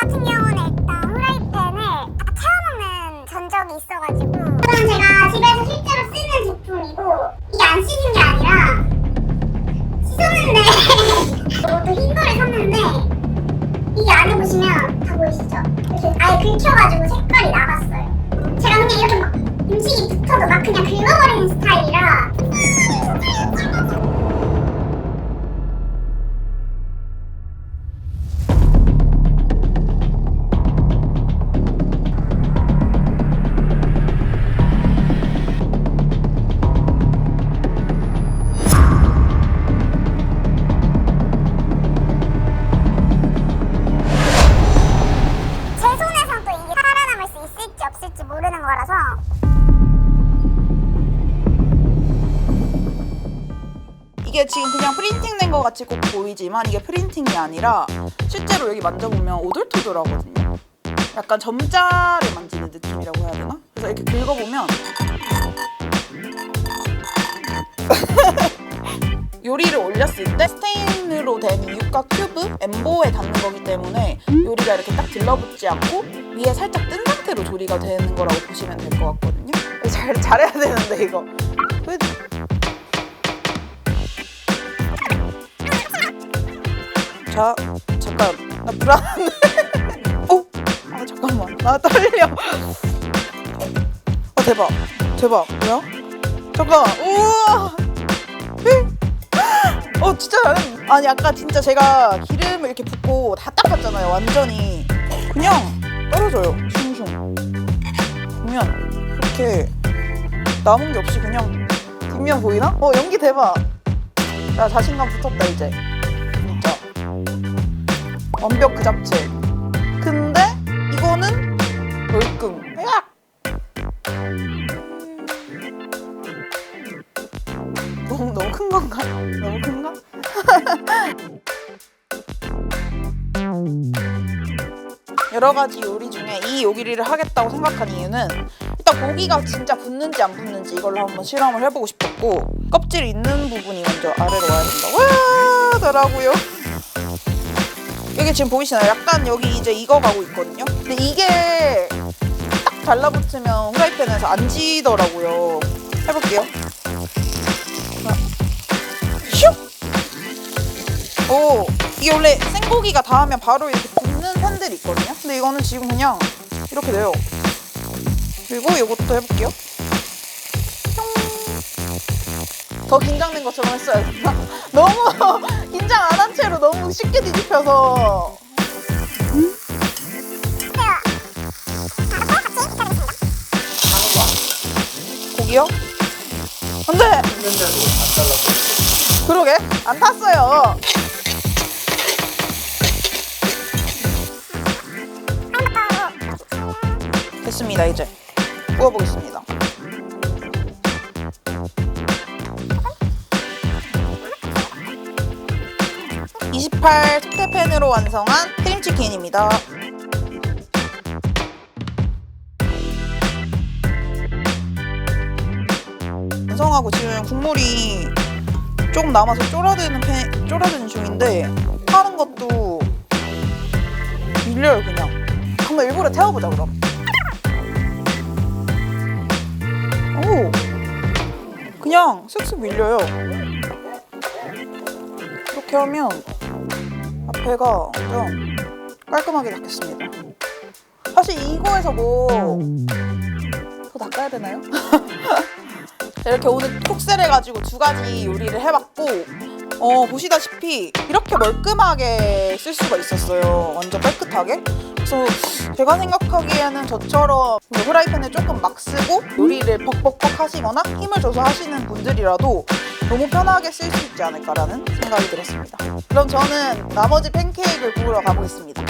같은 경우는 일단 후라이팬을 채워먹는 전적이 있어가지고 이건 제가 집에서 실제로 쓰는 제품이고 이게 안 씻은 게 아니라 씻었는데 이것도 흰 거를 샀는데 이게 안에 보시면 다 보이시죠? 이렇게 아예 긁혀가지고 색깔이 나갔어요 제가 그냥 이렇게 막 음식이 붙어도 막 그냥 긁어버리는 스타일이라 이게 지금 그냥 프린팅된 것 같이 꼭 보이지만 이게 프린팅이 아니라 실제로 여기 만져보면 오돌토돌하거든요. 약간 점자를 만지는 느낌이라고 해야 되나? 그래서 이렇게 긁어보면 요리를 올렸을 때 스테인으로 된 육각 큐브 엠보에 닿는 거기 때문에 요리가 이렇게 딱 들러붙지 않고 위에 살짝 뜬 상태로 조리가 되는 거라고 보시면 될 것 같거든요. 잘 잘해야 되는데 이거. 자, 잠깐. 나 불안한데. 어? 아, 잠깐만. 나 떨려. 아, 대박. 대박. 뭐야? 잠깐. 우와. 에? 어, 진짜. 아니, 아까 진짜 제가 기름을 이렇게 붓고 다 닦았잖아요. 완전히. 그냥 떨어져요. 슝슝. 보면 이렇게 남은 게 없이 그냥 뒷면 보이나? 어, 연기 대박. 나 자신감 붙었다, 이제. 완벽 그 자체. 근데 이거는 벌금. 으악! 너무 너무 큰 건가? 너무 큰가? 여러 가지 요리 중에 이 요리를 하겠다고 생각한 이유는 일단 고기가 진짜 붙는지 안 붙는지 이걸로 한번 실험을 해보고 싶었고 껍질 있는 부분이 먼저 아래로 와야 된다. 와, 더라고요. 여기 지금 보이시나요? 약간 여기 이제 익어가고 있거든요. 근데 이게 딱 달라붙으면 후라이팬에서 안 지더라고요. 해볼게요. 슉! 오, 이게 원래 생고기가 닿으면 바로 이렇게 붙는 팬들이 있거든요. 근데 이거는 지금 그냥 이렇게 돼요. 그리고 이것도 해볼게요. 더 긴장된 것처럼 됐나? 너무 긴장 안 한 채로 너무 쉽게 뒤집혀서 고기요? 안돼 그러게 안 탔어요 됐습니다 이제 구워보겠습니다 (28) 속테팬으로 완성한 크림치킨입니다. 완성하고 지금 국물이 조금 남아서 쫄아드는 편, 쫄아드는 중인데 하는 것도 밀려요 그냥. 한번 일부러 태워보자 그럼. 오 그냥 쓱쓱 밀려요. 이렇게 하면 앞에가 완전 깔끔하게 닦였습니다. 사실 이거에서 뭐 더 닦아야 되나요? 이렇게 오늘 톡셀 해가지고 두 가지 요리를 해봤고 어 보시다시피 이렇게 멀끔하게 쓸 수가 있었어요. 완전 깨끗하게 그래서 제가 생각하기에는 저처럼 후라이팬을 조금 막 쓰고 요리를 벅벅벅 하시거나 힘을 줘서 하시는 분들이라도 너무 편하게 쓸 수 있지 않을까라는 생각이 들었습니다. 그럼 저는 나머지 팬케이크를 구우러 가보겠습니다